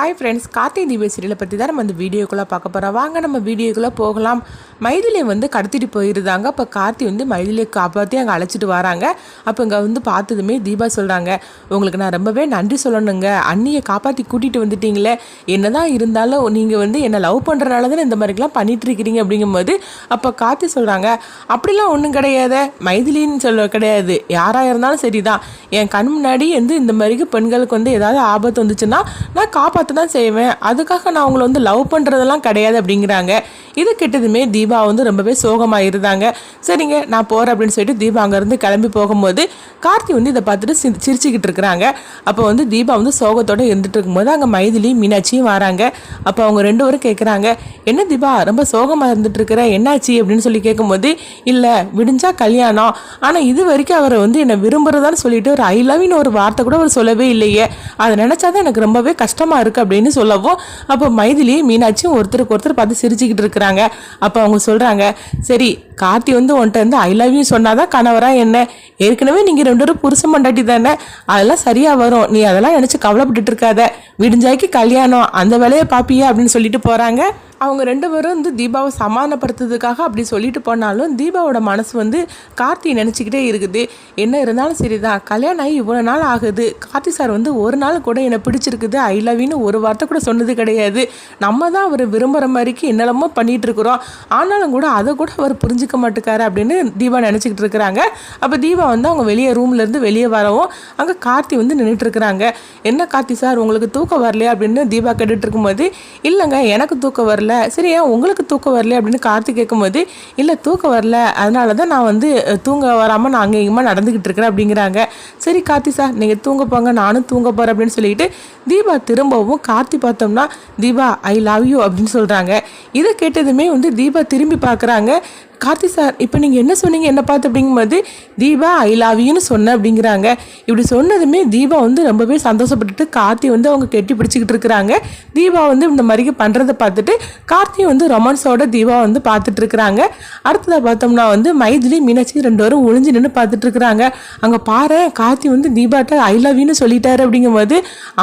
Hi friends Karthigai தீப சீரியலை பற்றி தான் நம்ம இந்த வீடியோக்குள்ளே பார்க்க போகிறோம் வாங்க நம்ம வீடியோக்குள்ளே போகலாம். மைதிலியை வந்து கடத்திட்டு போயிருந்தாங்க. அப்போ கார்த்தி வந்து மைதிலியை காப்பாற்றி அங்கே அழைச்சிட்டு வராங்க. அப்போ இங்கே வந்து பார்த்ததுமே தீபா சொல்கிறாங்க உங்களுக்கு நான் ரொம்பவே நன்றி சொல்லணுங்க. அண்ணியை காப்பாற்றி கூட்டிகிட்டு வந்துட்டீங்களே. என்னதான் இருந்தாலும் நீங்கள் வந்து என்னை லவ் பண்ணுறனால தானே இந்த மாதிரிலாம் பண்ணிகிட்ருக்கிறீங்க அப்படிங்கும்போது அப்போ கார்த்தி சொல்கிறாங்க அப்படிலாம் ஒன்றும் கிடையாது. மைதிலின்னு சொல்ல கிடையாது. யாராக இருந்தாலும் சரிதான். என் கண் முன்னாடி வந்து இந்த மாதிரி பெண்களுக்கு வந்து ஏதாவது ஆபத்து வந்துச்சுன்னா நான் காப்பாற்ற பார்த்து தான் செய்வேன். அதுக்காக நான் அவங்கள வந்து லவ் பண்ணுறதெல்லாம் கிடையாது அப்படிங்கிறாங்க. இது கெட்டதுமே தீபா வந்து ரொம்பவே சோகமாக இருந்தாங்க சரிங்க நான் போகிறேன் அப்படின்னு சொல்லிட்டு தீபா அங்கேருந்து கிளம்பி போகும்போது கார்த்தி வந்து இதை பார்த்துட்டு சி சிரிச்சுக்கிட்டு இருக்கிறாங்க. அப்போ வந்து தீபா வந்து சோகத்தோடு இருந்துட்டு இருக்கும்போது அங்கே மைதிலி மீனாட்சியும் வராங்க. அப்போ அவங்க ரெண்டு பேரும் கேட்குறாங்க என்ன தீபா ரொம்ப சோகமாக இருந்துட்டு இருக்கிற? என்னாச்சு? அப்படின்னு சொல்லி கேட்கும்போது இல்லை விடிஞ்சா கல்யாணம். ஆனால் இது வரைக்கும் அவரை வந்து என்னை விரும்புறதான்னு சொல்லிட்டு ஒரு ஐ லவ்னு ஒரு வார்த்தை கூட அவர் சொல்லவே இல்லையே. அதை நினச்சா தான் எனக்கு ரொம்பவே கஷ்டமாக இருக்குது அப்படின்னு சொல்லவும் அப்போ மைதிலி மீனாட்சியும் ஒருத்தருக்கு ஒருத்தர் பார்த்து சிரிச்சுக்கிட்டு இருக்கிறாங்க. அப்போ அவங்க சொல்கிறாங்க சரி கார்த்தி வந்து உன்கிட்ட வந்து ஐ லவ் யூ சொன்னாதான் கணவராக என்ன? ஏற்கனவே நீங்கள் ரெண்டு பேரும் புருஷன் மண்டாட்டி தானே? அதெல்லாம் சரியாக வரும். நீ அதெல்லாம் நினச்சி கவலைப்பட்டுட்டு இருக்காத. விடிஞ்சாய்க்கு கல்யாணம். அந்த வேலையை பார்ப்பியா அப்படின்னு சொல்லிட்டு போகிறாங்க அவங்க ரெண்டு பேரும் வந்து தீபாவை சமாதானப்படுத்துறதுக்காக அப்படி சொல்லிட்டு போனாலும் தீபாவோட மனசு வந்து கார்த்தி நினச்சிக்கிட்டே இருக்குது. என்ன இருந்தாலும் சரிதான். கல்யாணம் ஆகி இவ்வளோ நாள் ஆகுது. கார்த்தி சார் வந்து ஒரு நாள் கூட என்னை பிடிச்சிருக்குது. ஐ லவ்னு ஒரு வார்த்தை கூட சொன்னது கிடையாது. நம்ம தான் அவர் விரும்புகிற மாதிரிக்கு என்னெல்லாமோ பண்ணிகிட்டு இருக்கிறோம். ஆனாலும் கூட அதை கூட அவர் புரிஞ்சுக்க மாட்டேக்காரு அப்படின்னு தீபா நினச்சிக்கிட்டு இருக்கிறாங்க. அப்போ தீபா வந்து அவங்க வெளியே ரூம்லேருந்து வெளியே வரவும் அங்கே கார்த்தி வந்து நின்றுட்டு இருக்கிறாங்க. என்ன கார்த்தி சார் உங்களுக்கு தூக்கம் வரலையா? அப்படின்னு தீபா கேட்டுட்டு இருக்கும்போது இல்லைங்க எனக்கு தூக்கம் வரல. சரி ஏன் உங்களுக்கு தூக்கம் வரல அப்படின்னு கார்த்தி கேட்கும்போது இல்லை தூக்கம் வரல. அதனால தான் நான் வந்து தூங்க வராமல் நான் அங்கே இங்கேயுமா நடந்துக்கிட்டு இருக்கிறேன் அப்படிங்கிறாங்க. சரி கார்த்தி சார் நீங்கள் தூங்க போங்க நானும் தூங்க போகிறேன் அப்படின்னு சொல்லிட்டு தீபா திரும்பவும் கார்த்தி பார்த்தோம்னா தீபா ஐ லவ் யூ அப்படின்னு சொல்கிறாங்க இதை கேட்டதுமே வந்து தீபா திரும்பி பார்க்குறாங்க. கார்த்தி சார் இப்போ நீங்கள் என்ன சொன்னீங்க? என்ன பார்த்து அப்படிங்கும்போது தீபா ஐ லவ் யூன்னு சொன்னேன் அப்படிங்கிறாங்க. இப்படி சொன்னதுமே தீபா வந்து ரொம்பவே சந்தோஷப்பட்டுட்டு கார்த்தி வந்து அவங்க கெட்டி பிடிச்சிக்கிட்டு இருக்கிறாங்க. தீபா வந்து இந்த மாதிரி பண்ணுறதை பார்த்துட்டு கார்த்தி வந்து ரொமான்ஸோட தீபா வந்து பார்த்துட்டு இருக்கிறாங்க. அடுத்ததாக பார்த்தோம்னா வந்து மைதிலி மீனாட்சி ரெண்டு பேரும் ஒளிஞ்சு நின்று பார்த்துட்டு இருக்கிறாங்க. அங்கே பாரு கார்த்தி வந்து தீபாட்ட ஐ லவ் யூன்னு சொல்லிட்டாரு அப்படிங்கும்போது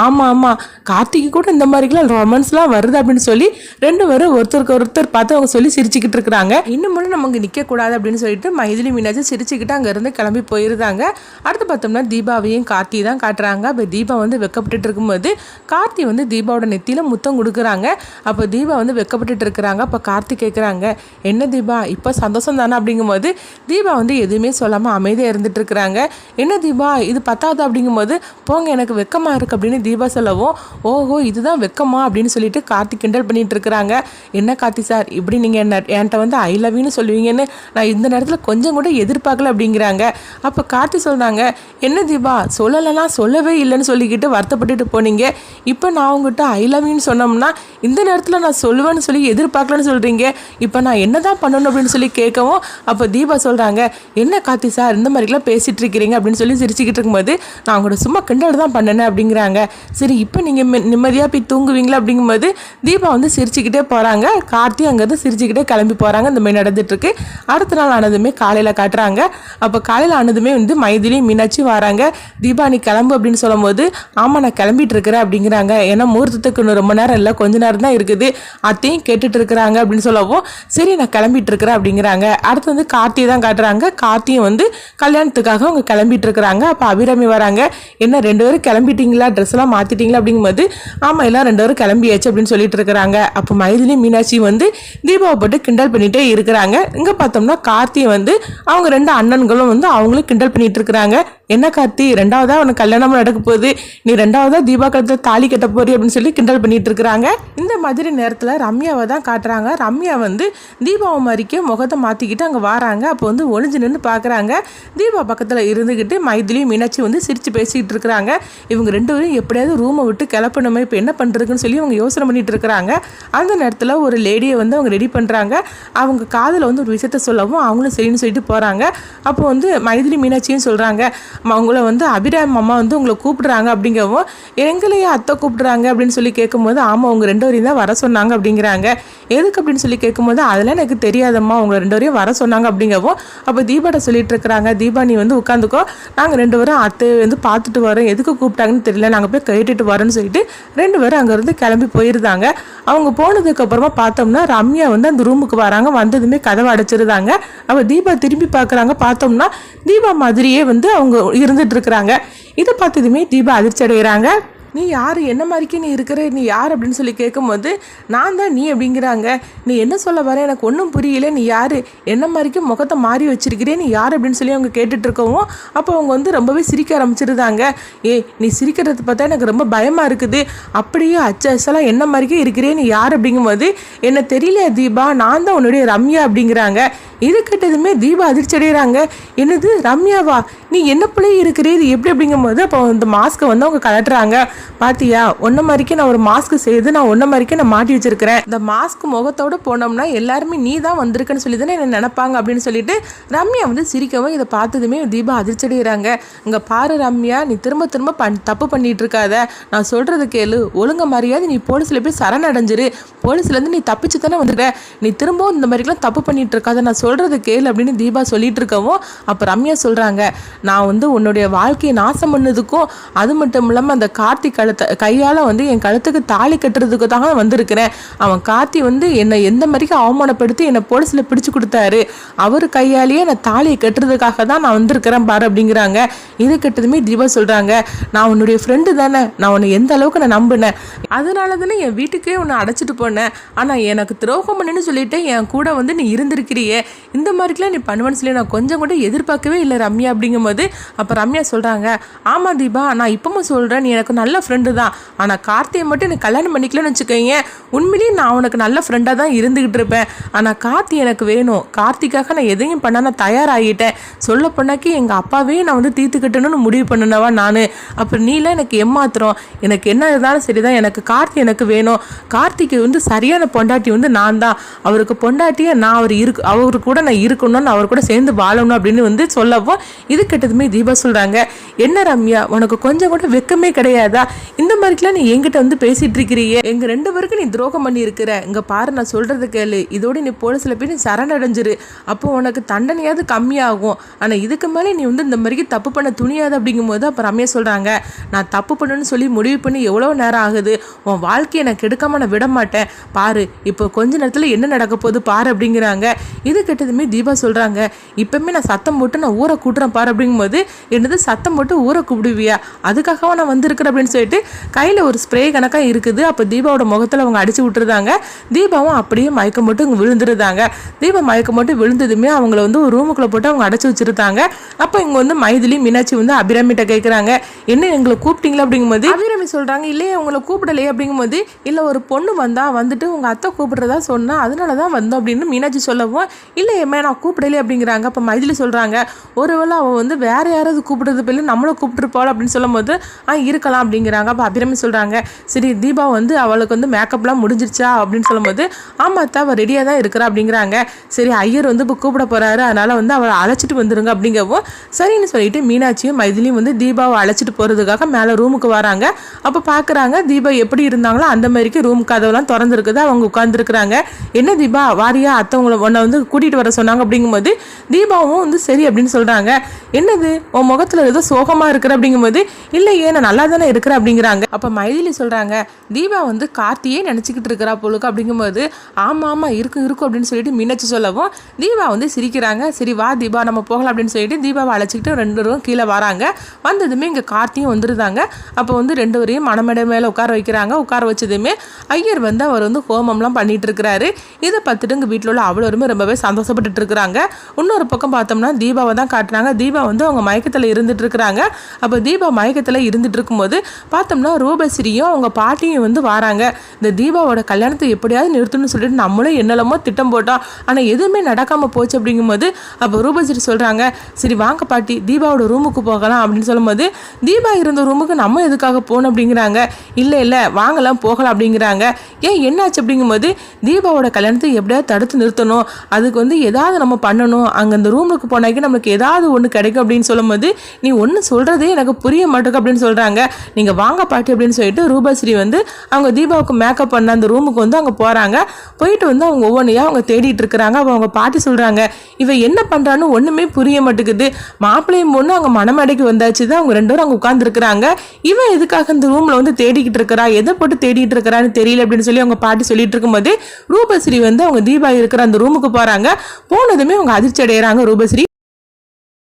ஆமாம் ஆமாம் கார்த்திக்கு கூட இந்த மாதிரிலாம் ரொமான்ஸ்லாம் வருது அப்படின்னு சொல்லி ரெண்டு பேரும் ஒருத்தருக்கு ஒருத்தர் பார்த்து அவங்க சொல்லி சிரிச்சுக்கிட்டு இருக்கிறாங்க. இன்னும் நம்ம நம்ம நமக்கு நிற்கக்கூடாது அப்படின்னு சொல்லிட்டு மைதிலி மீனாட்சி சிரிச்சுக்கிட்டு அங்கேருந்து கிளம்பி போயிருந்தாங்க. அடுத்து பார்த்தோம்னா தீபாவையும் கார்த்தி தான் காட்டுறாங்க. அப்போ தீபா வந்து வெக்கப்பட்டு இருக்கும்போது கார்த்தி வந்து தீபாவோட நெத்தியில் முத்தம் கொடுக்குறாங்க. அப்போ தீபா வந்து வெக்கப்பட்டு இருக்கிறாங்க. அப்போ கார்த்தி கேட்குறாங்க என்ன தீபா இப்போ சந்தோஷம் தானே? அப்படிங்கும்போது தீபா வந்து எதுவுமே சொல்லாமல் அமைதியாக இருந்துட்டு இருக்கிறாங்க. என்ன தீபா இது பத்தாது? அப்படிங்கும்போது போங்க எனக்கு வெக்கமாக இருக்குது அப்படின்னு தீபா சொல்லவும் ஓஹோ இதுதான் வெக்கமா? அப்படின்னு சொல்லிட்டு கார்த்தி கிண்டல் பண்ணிட்டு இருக்கிறாங்க. என்ன கார்த்தி சார் இப்படி நீங்கள் என்ன என்கிட்ட வந்து ஐ லவ்னு சொல்லுவீங்கன்னு நான் இந்த நேரத்தில் கொஞ்சம் கூட எதிர்பார்க்கல அப்படிங்கிறாங்க. அப்போ கார்த்தி சொல்கிறாங்க என்ன தீபா சொல்லலைலாம் சொல்லவே இல்லைன்னு சொல்லிக்கிட்டு வருத்தப்பட்டுட்டு போனீங்க. இப்போ நான் உங்ககிட்ட ஐ லவ்னு சொன்னோம்னா இந்த நேரத்தில் நான் சொல்லுவேன்னு சொல்லி எதிர்பார்க்கலன்னு சொல்கிறீங்க இப்போ நான் என்ன தான் பண்ணணும் அப்படின்னு சொல்லி கேட்கவும் அப்போ தீபா சொல்கிறாங்க என்ன கார்த்தி சார் இந்த மாதிரிலாம் பேசிகிட்டு இருக்கிறீங்க அப்படின்னு சொல்லி சிரிச்சுக்கிட்டு இருக்கும்போது நான் உங்களோட சும்மா கிண்டல் தான் பண்ணினேன் அப்படிங்கிறாங்க. சரி இப்போ நீங்கள் நிம்மதியாக போய் தூங்குவீங்களா அப்படிங்கும்போது தீபா வந்து சிரிச்சுக்கிட்டே போகிறாங்க கார்த்தி அங்கேருந்து சிரிச்சுக்கிட்டே கிளம்பி போகிறாங்க இந்த மாதிரி நடந்துட்டு இருக்கு. அடுத்த நாள் ஆனதுமே காலையில் காட்டுறாங்க. அப்போ காலையில் ஆனதுமே வந்து மைதிலி மீனாட்சி வராங்க. தீபா நீ கிளம்பு அப்படின்னு சொல்லும்போது ஆமாம் நான் கிளம்பிட்டு இருக்கிறேன் அப்படிங்கிறாங்க. ஏன்னா முகூர்த்தத்துக்கு இன்னும் ரொம்ப நேரம் இல்லை. கொஞ்ச நேரம் தான் இருக்குது. அத்தையும் கேட்டுட்டு இருக்கிறாங்க அப்படின்னு சொல்லவும் சரி நான் கிளம்பிட்டு இருக்கிறேன் அப்படிங்கிறாங்க. அடுத்து வந்து கார்த்தியை தான் காட்டுறாங்க. கார்த்தியும் வந்து கல்யாணத்துக்காக அவங்க கிளம்பிட்டு இருக்கிறாங்க. அப்போ அபிராமி வராங்க. என்ன ரெண்டு பேரும் கிளம்பிட்டீங்களா? ட்ரெஸ் எல்லாம் அப்படிங்கும்போது ஆமாம் எல்லாம் ரெண்டு பேரும் கிளம்பியாச்சு அப்படின்னு சொல்லிட்டு இருக்கிறாங்க. அப்போ மைதிலி மீனாட்சி வந்து தீபாவை போட்டு கிண்டல் பண்ணிகிட்டே இருக்கிறாங்க. இங்கே பார்த்தோம்னா கார்த்தியை வந்து அவங்க ரெண்டு அண்ணன்களும் வந்து அவங்களும் கிண்டல் பண்ணிட்டு இருக்கிறாங்க. என்ன கார்த்தி? ரெண்டாவதா உனக்கு கல்யாணம் நடக்க போகுது. நீ ரெண்டாவதா தீபா கழுத்தில் தாலி கட்ட போறி அப்படின்னு சொல்லி கிண்டல் பண்ணிட்டு இருக்கிறாங்க. இந்த மாதிரி நேரத்தில் ரம்யாவை தான் காட்டுறாங்க. ரம்யா வந்து தீபாவை மாதிரிக்கே முகத்தை மாற்றிக்கிட்டு அங்கே வராங்க. அப்போ வந்து ஒளிஞ்சு நின்று பார்க்குறாங்க தீபா பக்கத்தில் இருந்துக்கிட்டு மைதிலியும் மீனாட்சி வந்து சிரித்து பேசிக்கிட்டு இருக்கிறாங்க. இவங்க ரெண்டு பேரும் எப்படியாவது ரூமை விட்டு கிளப்பணுமே இப்போ என்ன பண்ணுறதுன்னு சொல்லி அவங்க யோசனை பண்ணிட்டு இருக்கிறாங்க. அந்த நேரத்தில் ஒரு லேடியை வந்து அவங்க ரெடி பண்ணுறாங்க அவங்க காதில் வந்து ஒரு விஷயத்த சொல்லவும் அவங்களும் சரின்னு சொல்லிட்டு போகிறாங்க அப்போ வந்து மைதிலி மீனாட்சியும் சொல்கிறாங்க அவங்கள வந்து அபிராம் அம்மா வந்து உங்களை கூப்பிடுறாங்க அப்படிங்கவும் எங்களையே அத்தை கூப்பிடுறாங்க அப்படின்னு சொல்லி கேட்கும்போது ஆமாம் அவங்க ரெண்டு வரையும் தான் வர சொன்னாங்க அப்படிங்கிறாங்க. எதுக்கு அப்படின்னு சொல்லி கேட்கும்போது அதெல்லாம் எனக்கு தெரியாதம்மா அவங்க ரெண்டு வரையும் வர சொன்னாங்க அப்படிங்கவும் அப்போ தீபாட்ட சொல்லிட்டு இருக்கிறாங்க. தீபா நீ வந்து உட்காந்துக்கோ நாங்கள் ரெண்டு பேரும் அத்தை வந்து பார்த்துட்டு வரோம். எதுக்கு கூப்பிட்டாங்கன்னு தெரியல நாங்கள் போய் கேட்டுட்டு வரோன்னு சொல்லிட்டு ரெண்டு பேரும் அங்கேருந்து கிளம்பி போயிருந்தாங்க. அவங்க போனதுக்கப்புறமா பார்த்தோம்னா ரம்யா வந்து அந்த ரூமுக்கு வராங்க. வந்ததுமே கதவை அடைச்சிருந்தாங்க. அவ தீபா திரும்பி பார்க்குறாங்க. பார்த்தோம்னா தீபா மாதிரியே வந்து அவங்க இருந்துட்டு இருக்கிறாங்க. இதை பார்த்ததுமே தீபா அதிர்ச்சி அடைகிறாங்க நீ யார்? என்ன மாதிரிக்கு நீ இருக்கிற? நீ யார் அப்படின்னு சொல்லி கேட்கும்போது நான் தான் நீ அப்படிங்கிறாங்க. நீ என்ன சொல்ல வர? எனக்கு ஒன்றும் புரியல. நீ யார்? என்ன மாதிரிக்கு முகத்தை மாறி வச்சிருக்கிறே? நீ யார் அப்படின்னு சொல்லி அவங்க கேட்டுட்டு இருக்கவும் அப்போ அவங்க வந்து ரொம்பவே சிரிக்க ஆரம்பிச்சிருந்தாங்க. ஏ நீ சிரிக்கிறது பார்த்தா எனக்கு ரொம்ப பயமாக இருக்குது. அப்படியே அச்ச என்ன மாதிரிக்கே இருக்கிறே? நீ யார் அப்படிங்கும்போது என்ன தெரியல தீபா நான் தான் உன்னுடைய ரம்யா அப்படிங்கிறாங்க. இது கேட்டதுமே தீபா அதிர்ச்சி அடைகிறாங்க. என்னது? ரம்யாவா? நீ என்ன பிள்ளை இருக்கிறே? இது எப்படி அப்படிங்கும்போது அப்போ இந்த மாஸ்க்கை வந்து அவங்க கலட்டுறாங்க பாத்தியா? ஒன்ன மாதிரிக்கே நான் ஒரு மாஸ்க் செய்து நான் ஒன்ன மாதிரிக்கே நான் மாட்டி வச்சிருக்கிறேன். இந்த மாஸ்க் முகத்தோட போனோம்னா எல்லாருமே நீ தான் வந்திருக்குன்னு சொல்லி தானே என்ன நினைப்பாங்க அப்படின்னு சொல்லிட்டு ரம்யா வந்து சிரிக்கவும் இதை பார்த்ததுமே தீபா அதிர்ச்சி அடைகிறாங்க இங்க பாரு ரம்யா நீ திரும்ப திரும்ப பண் தப்பு பண்ணிட்டு இருக்காத நான் சொல்றது கேளு. ஒழுங்க மரியாதை நீ போலீஸ்ல போய் சரணடைஞ்சிரு. போலீஸ்ல இருந்து நீ தப்பிச்சு தானே வந்துருக்க. நீ திரும்பவும் இந்த மாதிரிலாம் தப்பு பண்ணிட்டு இருக்காத நான் சொல்றது கேளு அப்படின்னு தீபா சொல்லிட்டு இருக்கவும் அப்போ ரம்யா சொல்றாங்க. நான் வந்து உன்னுடைய வாழ்க்கையை நாசம் பண்ணதுக்கும் அது மட்டும் இல்லாமல் அந்த கார்த்தி கழுத்தை கையால் வந்து என் கழுத்துக்கு தாலி கட்டுறதுக்கு தான் வந்திருக்கிறேன். அவன் கார்த்தி வந்து என்னை எந்த மாதிரிக்கு அவமானப்படுத்தி என்னை போலீஸில் பிடிச்சு கொடுத்தாரு. அவர் கையாலேயே நான் தாலியை கட்டுறதுக்காக தான் நான் வந்திருக்கிறேன் பாரு அப்படிங்கிறாங்க. இது கெட்டதுமே தீபா சொல்கிறாங்க நான் உன்னுடைய ஃப்ரெண்டு தானே. நான் உன்னை எந்த அளவுக்கு நான் நம்பினேன். அதனால தானே என் வீட்டுக்கே உன்னை அடைச்சிட்டு போனேன். ஆனால் எனக்கு துரோகம் பண்ணுன்னு சொல்லிட்டு என் கூட வந்து நீ இருந்திருக்கிறியே. இந்த மாதிரிக்கெலாம் நீ பண்ணுவேன்னு சொல்லி நான் கொஞ்சம் கூட எதிர்பார்க்கவே இல்லை ரம்யா அப்படிங்கும்போது அப்போ ரம்யா சொல்கிறாங்க ஆமாம் தீபா நான் இப்பவும் சொல்கிறேன் நீ எனக்கு நல்ல ஃப்ரெண்டு தான். ஆனால் கார்த்தியை மட்டும் எனக்கு கல்யாணம் பண்ணிக்கலன்னு வச்சுக்கோங்க உண்மையிலேயே நான் உனக்கு நல்ல ஃப்ரெண்டாக தான் இருந்துக்கிட்டு இருப்பேன். ஆனால் கார்த்தி எனக்கு வேணும். கார்த்திக்காக நான் எதையும் பண்ண நான் தயாராகிட்டேன். சொல்ல போனாக்கி எங்கள் அப்பாவே நான் வந்து தீர்த்துக்கிட்டணும்னு முடிவு பண்ணினவா நான். அப்புறம் நீலாம் எனக்கு ஏமாத்துறோம். எனக்கு என்ன இருந்தாலும் சரிதான். எனக்கு கார்த்தி எனக்கு வேணும். கார்த்திக்கு வந்து சரியான பொண்டாட்டி வந்து நான் தான். அவருக்கு பொண்டாட்டியை நான் அவர் இருக்கு அவர் கூட நான் இருக்கணும்னு அவர் கூட சேர்ந்து வாழணும் அப்படின்னு வந்து சொல்லவும் இது கெட்டதுமே தீபா சொல்கிறாங்க என்ன ரம்யா உனக்கு கொஞ்சம் கூட வெக்கமே கிடையாதா? இந்த மாதிரிக்கெலாம் நீ என்கிட்ட வந்து பேசிட்டு இருக்கிறியே. எங்க ரெண்டு பேருக்கு நீ துரோகம் பண்ணி இருக்கிற இங்க பாரு நான் சொல்றது கேளு. இதோடு நீ போலீஸ்ல போய் நீ சரணடைஞ்சிரு. அப்போ உனக்கு தண்டனையாவது கம்மியாகும். ஆனா இதுக்கு மேலே நீ வந்து இந்த மாதிரிக்கு தப்பு பண்ண துணியாது. அப்படிங்கும்போது அப்போ ரம்யா சொல்றாங்க நான் தப்பு பண்ணுன்னு சொல்லி முடிவு பண்ணி எவ்வளோ நேரம் ஆகுது? உன் வாழ்க்கையை நான் கெடுக்காம நான் விட மாட்டேன். பாரு இப்போ கொஞ்ச நேரத்தில் என்ன நடக்க போகுது பாரு அப்படிங்கிறாங்க. இது கெட்டதுமே தீபா சொல்றாங்க இப்பவுமே நான் சத்தம் போட்டு நான் ஊரை கூட்டுறேன் பாரு அப்படிங்கும்போது என்னது சத்தம் போட்டு ஊரை கூப்பிடுவியா அதுக்காகவா நான் வந்திருக்கிறேன் அப்படின்னு சொல்லிட்டு கையில் ஒரு ஸ்ப்ரே கணக்காக இருக்குது. அப்போ தீபாவோட முகத்தில் அவங்க அடிச்சு விட்டுருந்தாங்க. தீபாவும் அப்படியே மயக்கம் போட்டு இங்கே விழுந்துருந்தாங்க. தீபா மயக்கம் போட்டு விழுந்ததுமே அவங்கள வந்து ஒரு ரூமுக்குள்ளே போட்டு அவங்க அடைச்சி வச்சிருந்தாங்க. அப்போ இங்கே வந்து மைதிலி மீனாட்சி வந்து அபிராமிட்ட கேட்குறாங்க என்ன எங்களை கூப்பிட்டீங்களா அப்படிங்கும்போது அபிராமி சொல்கிறாங்க இல்லையே உங்களை கூப்பிடலையே அப்படிங்கும்போது இல்லை ஒரு பொண்ணு வந்தா வந்துட்டு உங்கள் அத்தை கூப்பிடுறதா சொன்னால் அதனால தான் வந்தோம் அப்படின்னு மீனாட்சி சொல்லவும் இல்லை ஏம்மா நான் கூப்பிடலையே அப்படிங்கிறாங்க. அப்போ மைதிலி சொல்கிறாங்க ஒருவேளை அவள் வந்து வேறு யாராவது கூப்பிடுறது போல நம்மளை கூப்பிட்டுருப்பாள் அப்படின்னு சொல்லும்போது ஆ இருக்கலாம் அப்படிங்கிறாங்க. அப்போ அபிராமி சொல்கிறாங்க சரி தீபா வந்து அவளுக்கு வந்து மேக்கப்லாம் முடிஞ்சிருச்சா? அப்படின்னு சொல்லும்போது ஆமாம் அத்தை அவள் ரெடியாக தான் இருக்கிறா அப்படிங்கிறாங்க. சரி ஐயர் வந்து இப்போ கூப்பிட போகிறாரு அதனால் வந்து அவளை அழைச்சிட்டு வந்துருங்க அப்படிங்கவும் சரின்னு சொல்லிட்டு மீனாட்சியும் மைதிலியும் வந்து தீபாவை அழைச்சிட்டு போகிறதுக்காக மேலே ரூமுக்கு வராங்க. அப்போ பார்க்குறாங்க தீபா எப்படி இருந்தாங்களோ அந்த மாதிரிக்கு ரூம் கதவுலாம் திறந்துருக்குது அவங்க உட்காந்துருக்குறாங்க என்ன தீபா வாரியா அத்தவங்களை உன்னை வந்து கூட்டிகிட்டு வர சொன்னாங்க? அப்படிங்கும்போது தீபாவும் வந்து சரி அப்படின்னு சொல்கிறாங்க என்ன என்னது? உன் முகத்தில் ஏதோ சோகமாக இருக்கிற அப்படிங்கும்போது இல்லையே நான் நல்லா தானே இருக்கிறேன் அப்படிங்கிறாங்க. அப்போ மைதிலி சொல்கிறாங்க தீபா வந்து கார்த்தியே நினச்சிக்கிட்டு இருக்கிறா பொழுது அப்படிங்கும்போது ஆமாம் ஆமாம் இருக்கும் இருக்கும் அப்படின்னு சொல்லிட்டு மீனாட்சி சொல்லவும் தீபா வந்து சிரிக்கிறாங்க. சரி வா தீபா நம்ம போகலாம் அப்படின்னு சொல்லிட்டு தீபாவை அழைச்சிக்கிட்டு ரெண்டு பேரும் கீழே வராங்க. வந்ததுமே இங்கே கார்த்தியும் வந்துருந்தாங்க அப்போ வந்து ரெண்டு பேரையும் மணமேடை மேலே உட்கார வைக்கிறாங்க. உட்கார வச்சதுமே ஐயர் வந்து அவர் வந்து ஹோமம்லாம் பண்ணிட்டு இருக்கிறாரு. இதை பார்த்துட்டு இங்கே வீட்டில் உள்ள அவ்வளோருமே ரொம்பவே சந்தோஷப்பட்டுட்டு இருக்கிறாங்க. இன்னொரு பக்கம் பார்த்தோம்னா தீபாவை தான் காட்டுறாங்க தீபா வந்து அவங்க மயக்கத்தில் இருந்துட்டு இருக்கிறாங்க அப்போ தீபா மயக்கத்தில் இருந்துட்டு இருக்கும்போது பார்த்தோம்னா ரூபஸ்ரீயும் அவங்க பாட்டியும் வந்து வராங்க. இந்த தீபாவோட கல்யாணத்தை எப்படியாவது நிறுத்தணும்னு சொல்லிட்டு நம்மளும் என்னெல்லாமோ திட்டம் போட்டோம். ஆனால் எதுவுமே நடக்காமல் போச்சு அப்படிங்கும்போது அப்போ ரூபஸ்ரீ சொல்கிறாங்க சரி வாங்க பாட்டி தீபாவோட ரூமுக்கு போகலாம். அப்படின்னு சொல்லும்போது தீபா இருந்த ரூமுக்கு நம்ம எதுக்காக போகணும்? அப்படிங்கிறாங்க. இல்லை இல்லை வாங்கலாம் போகலாம் அப்படிங்கிறாங்க. ஏன் என்னாச்சு? அப்படிங்கும்போது தீபாவோட கல்யாணத்தை எப்படியாவது தடுத்து நிறுத்தணும். அதுக்கு வந்து ஏதாவது நம்ம பண்ணணும். அங்கே அந்த ரூமுக்கு போனாக்கி நமக்கு ஏதாவது ஒன்று கிடைக்கும் அப்படின்னு சொல்லும்போது நீ ஒன்று சொல்கிறதே எனக்கு புரிய மாட்டேங்க அப்படின்னு சொல்கிறாங்க நீங்கள் வாங்க பாட்டி அப்படின்னு சொல்லிட்டு ரூபாஸ்ரீ வந்து அவங்க தீபாவுக்கு மேக்கப் பண்ண அந்த ரூமுக்கு வந்து அவங்க போகிறாங்க போயிட்டு வந்து அவங்க ஒவ்வொன்றையாக அவங்க தேடிட்டு இருக்கிறாங்க. அப்போ அவங்க பாட்டி சொல்கிறாங்க இவ என்ன பண்ணுறான்னு ஒன்றுமே புரிய மாட்டேங்குது. மாப்பிள்ளையும் பொண்ணு அவங்க மணமேடைக்கு வந்தாச்சு. தான் அவங்க ரெண்டு பேரும் அங்கே உட்காந்துருக்குறாங்க இவன் எதுக்காக இந்த ரூமில் வந்து தேடிக்கிட்டு இருக்கிறா? எதை போட்டு தேடிட்டு இருக்கிறான்னு தெரியல அப்படின்னு சொல்லி அவங்க பாட்டி சொல்லிட்டு இருக்கும்போது ரூபஸ்ரீ வந்து அவங்க தீபா இருக்கிற அந்த ரூமுக்கு போகிறாங்க போனதுமே அவங்க அதிர்ச்சி அடைகிறாங்க ரூபஸ்ரீ.